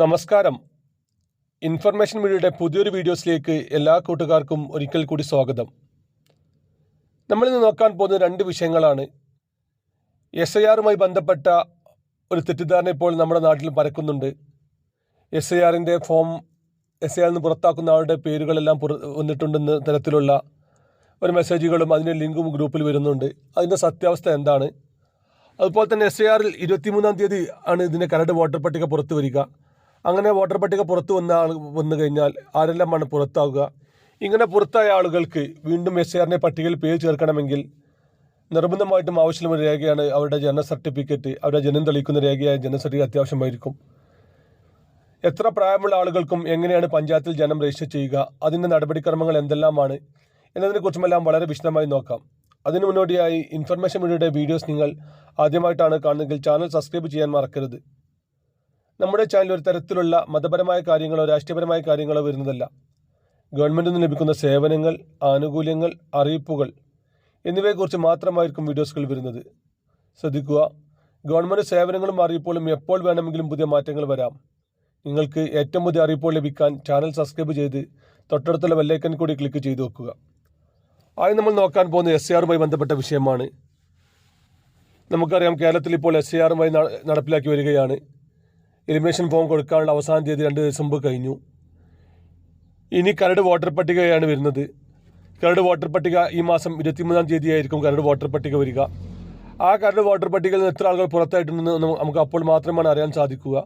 നമസ്കാരം. ഇൻഫർമേഷൻ മീഡിയയുടെ പുതിയൊരു വീഡിയോസിലേക്ക് എല്ലാ കൂട്ടുകാർക്കും ഒരിക്കൽ കൂടി സ്വാഗതം. നമ്മളിന്ന് നോക്കാൻ പോകുന്ന രണ്ട് വിഷയങ്ങളാണ്. എസ് ഐ ആറുമായി ബന്ധപ്പെട്ട ഒരു തെറ്റിദ്ധാരണ ഇപ്പോൾ നമ്മുടെ നാട്ടിൽ പരക്കുന്നുണ്ട്. എസ് ഐ ആറിന്റെ ഫോം എസ് ഐ ആറിൽ നിന്ന് പുറത്താക്കുന്ന ആളുടെ പേരുകളെല്ലാം പുറ വന്നിട്ടുണ്ടെന്ന തരത്തിലുള്ള ഒരു മെസ്സേജുകളും അതിന്റെ ലിങ്കും ഗ്രൂപ്പിൽ വരുന്നുണ്ട്. അതിന്റെ സത്യാവസ്ഥ എന്താണ്? അതുപോലെ തന്നെ എസ് ഐ ആറിൽ ഇരുപത്തിമൂന്നാം തീയതി ആണ് ഇതിന്റെ കരട് വോട്ടർ പട്ടിക പുറത്തു വരിക. അങ്ങനെ വോട്ടർ പട്ടിക പുറത്തു വന്ന ആൾ വന്നു കഴിഞ്ഞാൽ ആരെല്ലാമാണ് പുറത്താവുക? ഇങ്ങനെ പുറത്തായ ആളുകൾക്ക് വീണ്ടും എസ് ആറിന്റെ പട്ടികയിൽ പേര് ചേർക്കണമെങ്കിൽ നിർബന്ധമായിട്ടും ആവശ്യമുള്ള രേഖയാണ് അവരുടെ ജനന സർട്ടിഫിക്കറ്റ് അവരുടെ ജനം തെളിയിക്കുന്ന രേഖയായ ജനന സർട്ടിഫിക്കറ്റ് അത്യാവശ്യമായിരിക്കും. എത്ര പ്രായമുള്ള ആളുകൾക്കും എങ്ങനെയാണ് പഞ്ചായത്തിൽ ജനം രജിസ്റ്റർ ചെയ്യുക? അതിന്റെ നടപടിക്രമങ്ങൾ എന്തെല്ലാമാണ്? എന്നതിനെക്കുറിച്ചുമെല്ലാം വളരെ വിശദമായി നോക്കാം. അതിനു മുന്നോടിയായി ഇൻഫർമേഷൻ മീഡിയയുടെ വീഡിയോസ് നിങ്ങൾ ആദ്യമായിട്ടാണ് കാണുന്നതെങ്കിൽ ചാനൽ സബ്സ്ക്രൈബ് ചെയ്യാൻ മറക്കരുത്. നമ്മുടെ ചാനൽ ഒരു തരത്തിലുള്ള മതപരമായ കാര്യങ്ങളോ രാഷ്ട്രീയപരമായ കാര്യങ്ങളോ വരുന്നതല്ല. ഗവൺമെന്റിൽ നിന്ന് ലഭിക്കുന്ന സേവനങ്ങൾ ആനുകൂല്യങ്ങൾ അറിയിപ്പുകൾ എന്നിവയെക്കുറിച്ച് മാത്രമായിരിക്കും വീഡിയോസുകൾ വരുന്നത്. ശ്രദ്ധിക്കുക ഗവൺമെന്റ് സേവനങ്ങളും അറിയിപ്പുകളും എപ്പോൾ വേണമെങ്കിലും പുതിയ മാറ്റങ്ങൾ വരാം. നിങ്ങൾക്ക് ഏറ്റവും പുതിയ അറിയിപ്പുകൾ ലഭിക്കാൻ ചാനൽ സബ്സ്ക്രൈബ് ചെയ്ത് തൊട്ടടുത്തുള്ള ബെല്ലൈക്കൻ കൂടി ക്ലിക്ക് ചെയ്ത് വെക്കുക. ആദ്യം നമ്മൾ നോക്കാൻ പോകുന്ന എസ് ആറുമായി ബന്ധപ്പെട്ട വിഷയമാണ്. നമുക്കറിയാം കേരളത്തിൽ ഇപ്പോൾ എസ് ആറുമായി നടപ്പിലാക്കി വരികയാണ്. എലിമിനേഷൻ ഫോം കൊടുക്കാനുള്ള അവസാന തീയതി രണ്ട് ദിവസം മുമ്പ് കഴിഞ്ഞു. ഇനി കരട് വോട്ടർ പട്ടികയാണ് വരുന്നത്. കരട് വോട്ടർ പട്ടിക ഈ മാസം ഇരുപത്തിമൂന്നാം തീയതിയായിരിക്കും കരട് വോട്ടർ പട്ടിക വരിക. ആ കരട് വോട്ടർ പട്ടികയിൽ നിന്ന് എത്ര ആളുകൾ പുറത്തായിട്ടുണ്ടെന്ന് നമുക്ക് അപ്പോൾ മാത്രമാണ് അറിയാൻ സാധിക്കുക.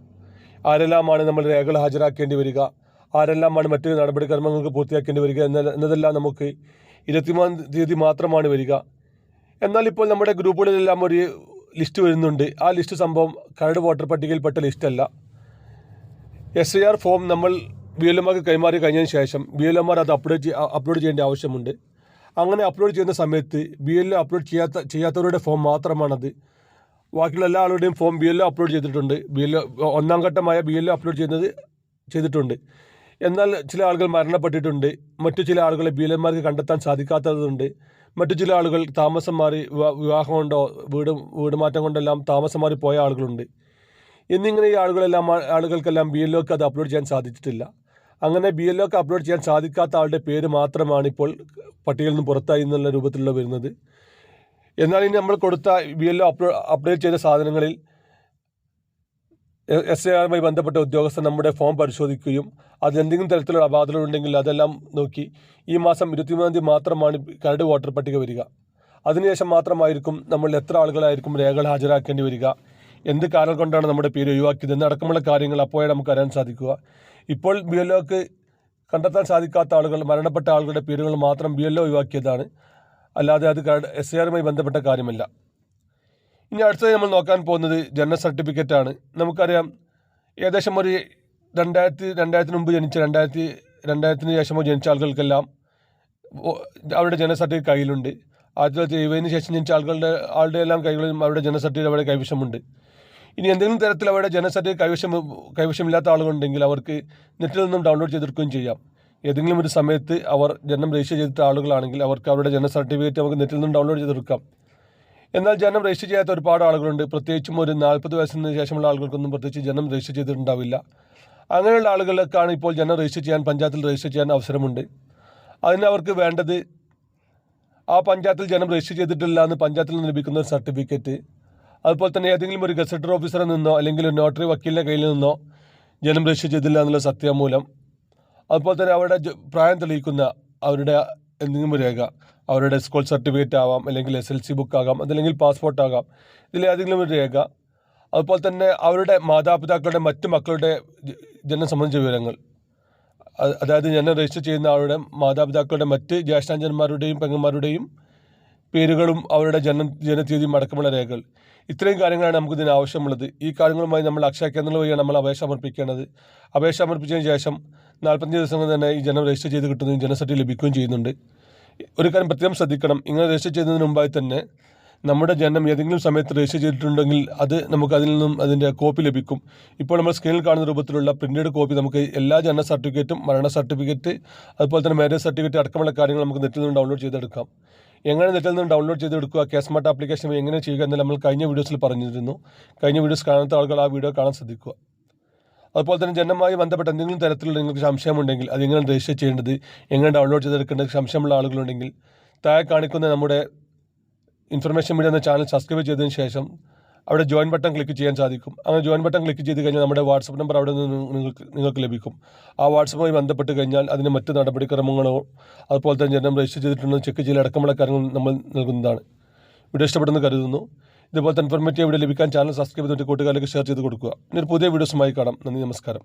ആരെല്ലാമാണ് നമ്മൾ രേഖകൾ ഹാജരാക്കേണ്ടി വരിക? ആരെല്ലാമാണ് മറ്റ് നടപടിക്രമങ്ങൾക്ക് പൂർത്തിയാക്കേണ്ടി വരിക? എന്ന എന്നതെല്ലാം നമുക്ക് ഇരുപത്തിമൂന്നാം തീയതി മാത്രമാണ് വരിക. എന്നാൽ ഇപ്പോൾ നമ്മുടെ ഗ്രൂപ്പുകളിലെല്ലാം ഒരു ലിസ്റ്റ് വരുന്നുണ്ട്. ആ ലിസ്റ്റ് സംഭവം കരട് വോട്ടർ പട്ടികയിൽപ്പെട്ട ലിസ്റ്റല്ല. എസ് ഐ ആർ ഫോം നമ്മൾ ബി എൽ എമാർക്ക് കൈമാറി കഴിഞ്ഞതിന് ശേഷം ബി എൽ എമാർ അത് അപ്ലോഡ് അപ്ലോഡ് ചെയ്യേണ്ട ആവശ്യമുണ്ട്. അങ്ങനെ അപ്ലോഡ് ചെയ്യുന്ന സമയത്ത് ബി എൽ അപ്ലോഡ് ചെയ്യാത്ത ചെയ്യാത്തവരുടെ ഫോം മാത്രമാണത്. ബാക്കിയുള്ള എല്ലാ ആളുടെയും ഫോം ബി എൽ അപ്ലോഡ് ചെയ്തിട്ടുണ്ട്. ബി എൽ ഒന്നാം ഘട്ടമായ ബി എൽ അപ്ലോഡ് ചെയ്യുന്നത് ചെയ്തിട്ടുണ്ട്. എന്നാൽ ചില ആളുകൾ മരണപ്പെട്ടിട്ടുണ്ട്. മറ്റു ചില ആളുകളെ ബീലന്മാർക്ക് കണ്ടെത്താൻ സാധിക്കാത്തതുണ്ട്. മറ്റു ചില ആളുകൾ താമസം മാറി വിവാ- വിവാഹം കൊണ്ടോ വീട് വീട് മാറ്റം കൊണ്ടെല്ലാം താമസം മാറി പോയ ആളുകളുണ്ട്. എന്നിങ്ങനെ ഈ ആളുകളെല്ലാം ആളുകൾക്കെല്ലാം ബി എൽ അത് അപ്ലോഡ് ചെയ്യാൻ സാധിച്ചിട്ടില്ല. അങ്ങനെ ബി എൽ അപ്ലോഡ് ചെയ്യാൻ സാധിക്കാത്ത ആളുടെ പേര് മാത്രമാണ് ഇപ്പോൾ പട്ടികയിൽ നിന്ന് പുറത്തായി എന്നുള്ള രൂപത്തിലുള്ള വരുന്നത്. എന്നാൽ ഇനി നമ്മൾ കൊടുത്ത B L O upload update ചെയ്ത സാധനങ്ങളിൽ എസ് എ ആറുമായി ബന്ധപ്പെട്ട ഉദ്യോഗസ്ഥർ നമ്മുടെ ഫോം പരിശോധിക്കുകയും അതിലെന്തെങ്കിലും തരത്തിലുള്ള അപാകതകളുണ്ടെങ്കിൽ അതെല്ലാം നോക്കി ഈ മാസം ഇരുപത്തിമൂന്നാം തീയതി മാത്രമാണ് കരട് വോട്ടർ പട്ടിക വരിക. അതിനുശേഷം മാത്രമായിരിക്കും നമ്മൾ എത്ര ആളുകളായിരിക്കും രേഖകൾ ഹാജരാക്കേണ്ടി വരിക. എന്ത് കാരണം കൊണ്ടാണ് നമ്മുടെ പേര് ഒഴിവാക്കിയത് എന്നടക്കമുള്ള കാര്യങ്ങൾ അപ്പോഴേ നമുക്ക് അറിയാൻ സാധിക്കുക. ഇപ്പോൾ ബി എൽ കണ്ടെത്താൻ സാധിക്കാത്ത ആളുകൾ മരണപ്പെട്ട ആളുകളുടെ പേരുകൾ മാത്രം ബി എൽ ഒഴിവാക്കിയതാണ്. അല്ലാതെ അത് എസ് എ ആറുമായി ബന്ധപ്പെട്ട കാര്യമല്ല. ഇനി അടുത്തത് നമ്മൾ നോക്കാൻ പോകുന്നത് ജനന സർട്ടിഫിക്കറ്റ് ആണ്. നമുക്കറിയാം ഏകദേശം ഒരു രണ്ടായിരത്തി രണ്ടായിരത്തിന് മുമ്പ് ജനിച്ച രണ്ടായിരത്തി രണ്ടായിരത്തിന് ശേഷമോ ജനിച്ച ആളുകൾക്കെല്ലാം അവരുടെ ജനന സർട്ടിഫിക്കറ്റ് കയ്യിലുണ്ട്. ആയിരത്തി തൊള്ളായിരത്തി എഴുപതിന് ശേഷം ജനിച്ച ആളുകളുടെ ആളുടെ എല്ലാം കൈകളിലും അവരുടെ ജനന സർട്ടിഫിക്കറ്റ് അവരുടെ കൈവശമുണ്ട്. ഇനി എന്തെങ്കിലും തരത്തിൽ അവരുടെ ജനന സർട്ടിഫിക്കറ്റ് കൈവശം കൈവശമില്ലാത്ത ആളുകളുണ്ടെങ്കിൽ അവർക്ക് നെറ്റിൽ നിന്നും ഡൗൺലോഡ് ചെയ്തെടുക്കുകയും ചെയ്യാം. ഏതെങ്കിലും ഒരു സമയത്ത് അവർ ജനനം രജിസ്റ്റർ ചെയ്തിട്ട ആളുകളാണെങ്കിൽ അവർക്ക് അവരുടെ ജനന സർട്ടിഫിക്കറ്റ് നമുക്ക് നെറ്റിൽ നിന്നും ഡൗൺലോഡ് ചെയ്തെടുക്കാം. എന്നാൽ ജനം രജിസ്റ്റർ ചെയ്യാത്ത ഒരുപാട് ആളുകളുണ്ട്. പ്രത്യേകിച്ചും ഒരു നാൽപ്പത് വയസ്സിന് ശേഷമുള്ള ആളുകൾക്കൊന്നും പ്രത്യേകിച്ച് ജനം രജിസ്റ്റർ ചെയ്തിട്ടുണ്ടാവില്ല. അങ്ങനെയുള്ള ആളുകൾക്കാണ് ഇപ്പോൾ ജനം രജിസ്റ്റർ ചെയ്യാൻ പഞ്ചായത്തിൽ രജിസ്റ്റർ ചെയ്യാൻ അവസരമുണ്ട്. അതിന് അവർക്ക് വേണ്ടത് ആ പഞ്ചായത്തിൽ ജനം രജിസ്റ്റർ ചെയ്തിട്ടില്ല എന്ന് പഞ്ചായത്തിൽ നിന്ന് ലഭിക്കുന്ന ഒരു സർട്ടിഫിക്കറ്റ്. അതുപോലെ തന്നെ ഏതെങ്കിലും ഒരു ഗസറ്റർ ഓഫീസറിൽ നിന്നോ അല്ലെങ്കിൽ ഒരു നോട്ടറി വക്കീലിന്റെ കയ്യിൽ നിന്നോ ജനം രജിസ്റ്റർ ചെയ്തില്ല എന്നുള്ള സത്യാമൂലം. അതുപോലെ തന്നെ അവരുടെ പ്രായം തെളിയിക്കുന്ന അവരുടെ എന്തെങ്കിലും രേഖ അവരുടെ സ്കൂൾ സർട്ടിഫിക്കറ്റ് ആവാം അല്ലെങ്കിൽ എസ് എൽ സി ബുക്ക് ആകാം അതല്ലെങ്കിൽ പാസ്പോർട്ട് ആകാം ഇതിലേതെങ്കിലും ഒരു രേഖ അതുപോലെ തന്നെ അവരുടെ മാതാപിതാക്കളുടെ മറ്റു മക്കളുടെ ജനന സംബന്ധിച്ച വിവരങ്ങൾ. അതായത് ജനനം രജിസ്റ്റർ ചെയ്യുന്ന ആളുടെ മാതാപിതാക്കളുടെ മറ്റ് ജ്യേഷ്ഠാഞ്ചന്മാരുടെയും പെങ്ങന്മാരുടെയും പേരുകളും അവരുടെ ജനന ജനതീയതിയും അടക്കമുള്ള രേഖകൾ. ഇത്രയും കാര്യങ്ങളാണ് നമുക്ക് ഇതിന് ആവശ്യമുള്ളത്. ഈ കാര്യങ്ങളുമായി നമ്മൾ അക്ഷയ കേന്ദ്രങ്ങൾ വഴിയാണ് നമ്മൾ അപേക്ഷ സമർപ്പിക്കേണ്ടത്. അപേക്ഷ സമർപ്പിച്ചതിന് ശേഷം നാൽപ്പത്തഞ്ച് ദിവസം തന്നെ ഈ ജനം രജിസ്റ്റർ ചെയ്ത് കിട്ടുന്നതും ജനസർട്ടി ലഭിക്കുകയും ചെയ്യുന്നുണ്ട്. ഒരു കാര്യം പ്രത്യേകം ശ്രദ്ധിക്കണം. ഇങ്ങനെ രജിസ്റ്റർ ചെയ്യുന്നതിന് മുമ്പായി തന്നെ നമ്മുടെ ജനനം ഏതെങ്കിലും സമയത്ത് രജിസ്റ്റർ ചെയ്തിട്ടുണ്ടെങ്കിൽ അത് നമുക്ക് അതിൽ നിന്നും അതിന്റെ കോപ്പി ലഭിക്കും. ഇപ്പോൾ നമ്മൾ സ്ക്രീനിൽ കാണുന്ന രൂപത്തിലുള്ള പ്രിന്റഡ് കോപ്പി നമുക്ക് എല്ലാ ജനന സർട്ടിഫിക്കറ്റും മരണ സർട്ടിഫിക്കറ്റ് അതുപോലെ തന്നെ മാരേജ് സർട്ടിഫിക്കറ്റ് അടക്കമുള്ള കാര്യങ്ങൾ നമുക്ക് നെറ്റിൽ നിന്ന് ഡൗൺലോഡ് ചെയ്തെടുക്കാം. എങ്ങനെ നെറ്റിൽ നിന്ന് ഡൗൺലോഡ് ചെയ്തെടുക്കുക കേസ്മാർട്ട് ആപ്ലിക്കേഷൻ വഴി എങ്ങനെ ചെയ്യുക എന്ന് നമ്മൾ കഴിഞ്ഞ വീഡിയോസിൽ പറഞ്ഞിരുന്നു. കഴിഞ്ഞ വീഡിയോസ് കാണാത്ത ആളുകൾ ആ വീഡിയോ കാണാൻ ശ്രദ്ധിക്കുക. അതുപോലെ തന്നെ ജനനവുമായി ബന്ധപ്പെട്ട എന്തെങ്കിലും തരത്തിലുള്ള നിങ്ങൾക്ക് സംശയമുണ്ടെങ്കിൽ അത് എങ്ങനെ രജിസ്റ്റർ ചെയ്യേണ്ടത് എങ്ങനെ ഡൗൺലോഡ് ചെയ്തെടുക്കേണ്ടത് സംശയമുള്ള ആളുകളുണ്ടെങ്കിൽ താഴെ കാണിക്കുന്ന നമ്മുടെ ഇൻഫർമേഷൻ മീഡിയ എന്ന ചാനൽ സബ്സ്ക്രൈബ് ചെയ്തതിന് ശേഷം അവിടെ ജോയിൻ ബട്ടൺ ക്ലിക്ക് ചെയ്യാൻ സാധിക്കും. അങ്ങനെ ജോയിൻ ബട്ടൺ ക്ലിക്ക് ചെയ്ത് കഴിഞ്ഞാൽ നമ്മുടെ വാട്സപ്പ് നമ്പർ അവിടെ നിന്ന് നിങ്ങൾക്ക് നിങ്ങൾക്ക് ലഭിക്കും. ആ വാട്സപ്പുമായി ബന്ധപ്പെട്ട് കഴിഞ്ഞാൽ അതിന് മറ്റ് നടപടിക്രമങ്ങളോ അതുപോലെ തന്നെ ജനം രജിസ്റ്റർ ചെയ്തിട്ടുണ്ടോ ചെക്ക് ചെയ്യൽ അടക്കമുള്ള കാര്യങ്ങൾ നമ്മൾ നൽകുന്നതാണ്. വീഡിയോ ഇഷ്ടപ്പെടുന്നു കരുതുന്നു. ഇതുപോലത്തെ ഇൻഫർമേറ്റീവ് വീഡിയോ ലഭിക്കാൻ ചാനൽ സബ്സ്ക്രൈബ് ചെയ്തിട്ട് കൂട്ടുകാരിലേക്ക് ഷെയർ ചെയ്ത് കൊടുക്കുക. ഇനി ഒരു പുതിയ വീഡിയോസുമായി കാണാം. നന്ദി നമസ്കാരം.